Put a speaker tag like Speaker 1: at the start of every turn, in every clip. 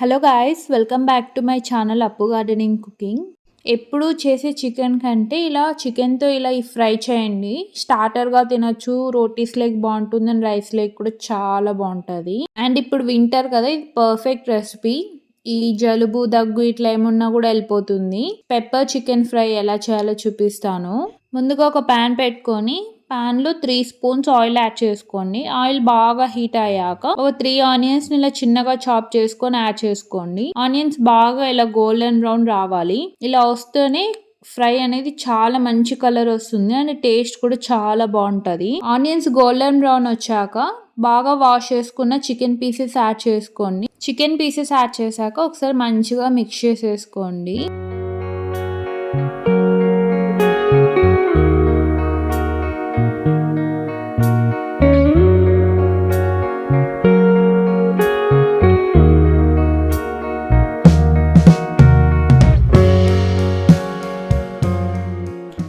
Speaker 1: Hello guys welcome back to my channel Appu gardening cooking ఎప్పుడు చేసే chicken కంటే ఇలా చికెన్తో ఇలా ఈ ఫ్రై చేయండి. స్టార్టర్గా తినచ్చు. రోటీస్ లేక్ బాగుంటుంది అండ్ రైస్ లేక్ కూడా చాలా బాగుంటుంది. అండ్ ఇప్పుడు వింటర్ కదా ఇది పర్ఫెక్ట్ రెసిపీ. ఈ జలుబు దగ్గు ఇట్లా ఏమున్నా కూడా వెళ్ళిపోతుంది. పెప్పర్ చికెన్ ఫ్రై ఎలా చేయాలో చూపిస్తాను. ముందుగా ఒక ప్యాన్ పెట్టుకొని ప్యాన్లో త్రీ స్పూన్స్ ఆయిల్ యాడ్ చేసుకోండి. ఆయిల్ బాగా హీట్ అయ్యాక ఒక త్రీ ఆనియన్స్ని ఇలా చిన్నగా చాప్ చేసుకొని యాడ్ చేసుకోండి. ఆనియన్స్ బాగా ఇలా గోల్డెన్ బ్రౌన్ రావాలి. ఇలా వస్తేనే ఫ్రై అనేది చాలా మంచి కలర్ వస్తుంది అండ్ టేస్ట్ కూడా చాలా బాగుంటుంది. ఆనియన్స్ గోల్డెన్ బ్రౌన్ వచ్చాక బాగా వాష్ చేసుకున్న చికెన్ పీసెస్ యాడ్ చేసుకోండి. చికెన్ పీసెస్ యాడ్ చేశాక ఒకసారి మంచిగా మిక్స్ చేసేసుకోండి.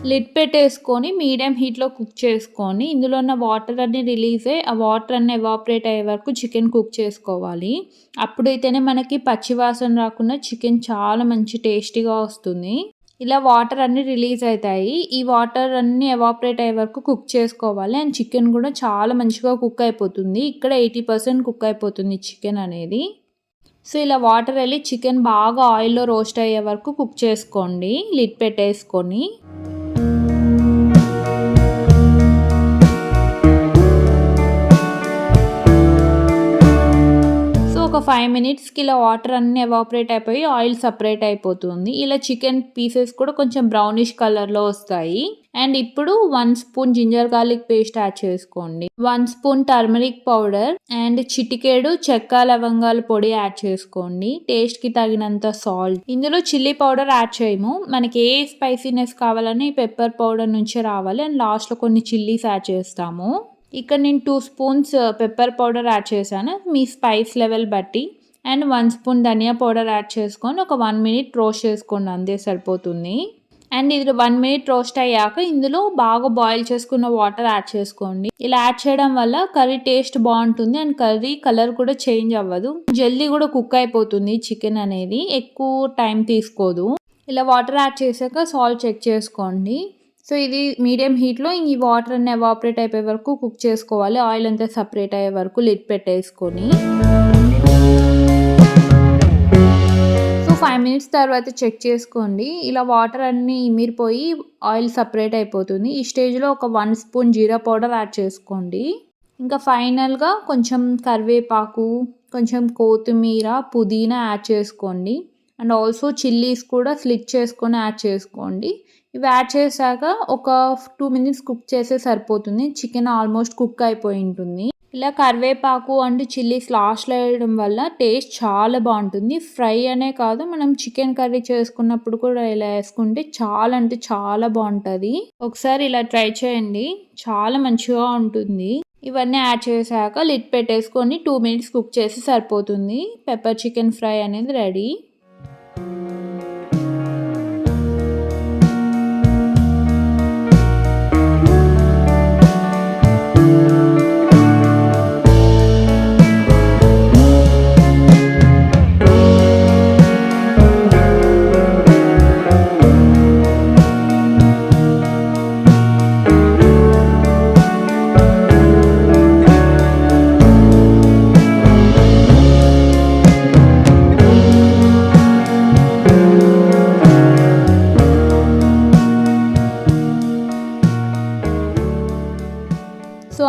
Speaker 1: లిడ్ పెట్టేసుకొని మీడియం హీట్లో కుక్ చేసుకొని ఇందులో ఉన్న వాటర్ అన్ని రిలీజ్ అయ్యి ఆ వాటర్ అన్ని ఎవాపరేట్ అయ్యే వరకు చికెన్ కుక్ చేసుకోవాలి. అప్పుడైతేనే మనకి పచ్చివాసన రాకుండా చికెన్ చాలా మంచి టేస్టీగా వస్తుంది. ఇలా వాటర్ అన్నీ రిలీజ్ అవుతాయి. ఈ వాటర్ అన్నీ ఎవాపరేట్ అయ్యే వరకు కుక్ చేసుకోవాలి. అండ్ చికెన్ కూడా చాలా మంచిగా కుక్ అయిపోతుంది. ఇక్కడ ఎయిటీ పర్సెంట్ కుక్ అయిపోతుంది చికెన్ అనేది. సో ఇలా వాటర్ వెళ్ళి చికెన్ బాగా ఆయిల్లో రోస్ట్ అయ్యే వరకు కుక్ చేసుకోండి. లిడ్ పెట్టేసుకొని. ఒక ఫైవ్ మినిట్స్కి ఇలా వాటర్ అన్నీ ఎవాపరేట్ అయిపోయి ఆయిల్ సపరేట్ అయిపోతుంది. ఇలా చికెన్ పీసెస్ కూడా కొంచెం బ్రౌనిష్ కలర్లో వస్తాయి. అండ్ ఇప్పుడు one spoon ginger garlic paste add చేసుకోండి. One spoon turmeric powder and చిటికేడు చెక్క లవంగాల పొడి యాడ్ చేసుకోండి. టేస్ట్కి తగినంత సాల్ట్ ఇందులో చిల్లీ పౌడర్ యాడ్ చేయము. మనకి ఏ స్పైసీనెస్ కావాలని పెప్పర్ పౌడర్ నుంచే రావాలి. అండ్ లాస్ట్లో కొన్ని చిల్లీస్ యాడ్ చేస్తాము. ఇక్కడ నేను two spoons pepper powder add చేశాను. మీ స్పైస్ లెవెల్ బట్టి. And one spoon dhaniya powder add చేసుకొని ఒక వన్ మినిట్ రోస్ట్ చేసుకోండి అంతే సరిపోతుంది. అండ్ ఇది వన్ మినిట్ రోస్ట్ అయ్యాక ఇందులో బాగా బాయిల్ చేసుకున్న వాటర్ యాడ్ చేసుకోండి. ఇలా యాడ్ చేయడం వల్ల కర్రీ టేస్ట్ బాగుంటుంది అండ్ కర్రీ కలర్ కూడా చేంజ్ అవ్వదు. జల్దీ కూడా కుక్ అయిపోతుంది చికెన్ అనేది. ఎక్కువ టైం తీసుకోదు. ఇలా వాటర్ యాడ్ చేశాక సాల్ట్ చెక్ చేసుకోండి. సో ఇది మీడియం హీట్లో ఈ వాటర్ అన్ని ఎవాపరేట్ అయిపోయే వరకు కుక్ చేసుకోవాలి. ఆయిల్ అంతా సపరేట్ అయ్యే వరకు లిడ్ పెట్టేసుకొని. సో ఫైవ్ మినిట్స్ తర్వాత చెక్ చేసుకోండి. ఇలా వాటర్ అన్నీ ఇమిరిపోయి ఆయిల్ సపరేట్ అయిపోతుంది. ఈ స్టేజ్లో ఒక వన్ స్పూన్ జీరా పౌడర్ యాడ్ చేసుకోండి. ఇంకా ఫైనల్గా కొంచెం కరివేపాకు కొంచెం కొత్తిమీర పుదీనా యాడ్ చేసుకోండి. అండ్ ఆల్సో చిల్లీస్ కూడా స్లిట్ చేసుకొని యాడ్ చేసుకోండి. ఇవి యాడ్ చేశాక ఒక టూ మినిట్స్ కుక్ చేస్తే సరిపోతుంది. చికెన్ ఆల్మోస్ట్ కుక్ అయిపోయి ఉంటుంది. ఇలా కరివేపాకు అండ్ చిల్లీస్ లాస్ట్లో వేయడం వల్ల టేస్ట్ చాలా బాగుంటుంది. ఫ్రై అనే కాదు మనం చికెన్ కర్రీ చేసుకున్నప్పుడు కూడా ఇలా వేసుకుంటే చాలా అంటే చాలా బాగుంటుంది. ఒకసారి ఇలా ట్రై చేయండి. చాలా మంచిగా ఉంటుంది. ఇవన్నీ యాడ్ చేశాక లిట్ పెట్టేసుకొని టూ మినిట్స్ కుక్ చేసి సరిపోతుంది. పెప్పర్ చికెన్ ఫ్రై అనేది రెడీ.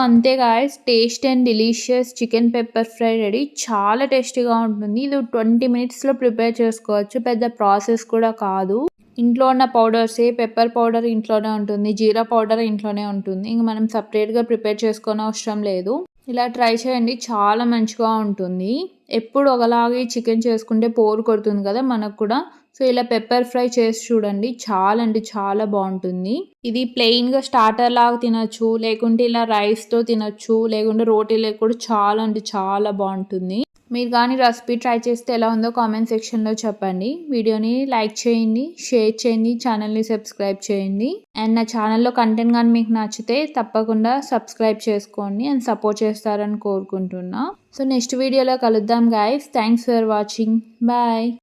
Speaker 1: అంతే guys taste and delicious chicken pepper fry ready చాలా టేస్టీగా ఉంటుంది. ఇది ట్వంటీ మినిట్స్లో ప్రిపేర్ చేసుకోవచ్చు. పెద్ద ప్రాసెస్ కూడా కాదు. ఇంట్లో ఉన్న పౌడర్సే పెప్పర్ పౌడర్ ఇంట్లోనే ఉంటుంది. జీరా పౌడర్ ఇంట్లోనే ఉంటుంది. ఇంక మనం సపరేట్గా ప్రిపేర్ చేసుకునే అవసరం లేదు. ఇలా ట్రై చేయండి. చాలా మంచిగా ఉంటుంది. ఎప్పుడు ఒకలాగే చికెన్ చేసుకుంటే పోరు కొడుతుంది కదా మనకు కూడా. సో ఇలా పెప్పర్ ఫ్రై చేసి చూడండి. చాలా అంటే చాలా బాగుంటుంది. ఇది ప్లెయిన్గా స్టార్టర్ లాగా తినచ్చు లేకుంటే ఇలా రైస్తో తినచ్చు లేకుంటే రోటీలో కూడా చాలా అంటే చాలా బాగుంటుంది. మీరు కానీ రెసిపీ ట్రై చేస్తే ఎలా ఉందో కామెంట్ సెక్షన్లో చెప్పండి. వీడియోని లైక్ చేయండి షేర్ చేయండి ఛానల్ని సబ్స్క్రైబ్ చేయండి. అండ్ నా ఛానల్లో కంటెంట్ కానీ మీకు నచ్చితే తప్పకుండా సబ్స్క్రైబ్ చేసుకోండి అండ్ సపోర్ట్ చేస్తారని కోరుకుంటున్నా. సో నెక్స్ట్ వీడియోలో కలుద్దాం guys thanks for watching bye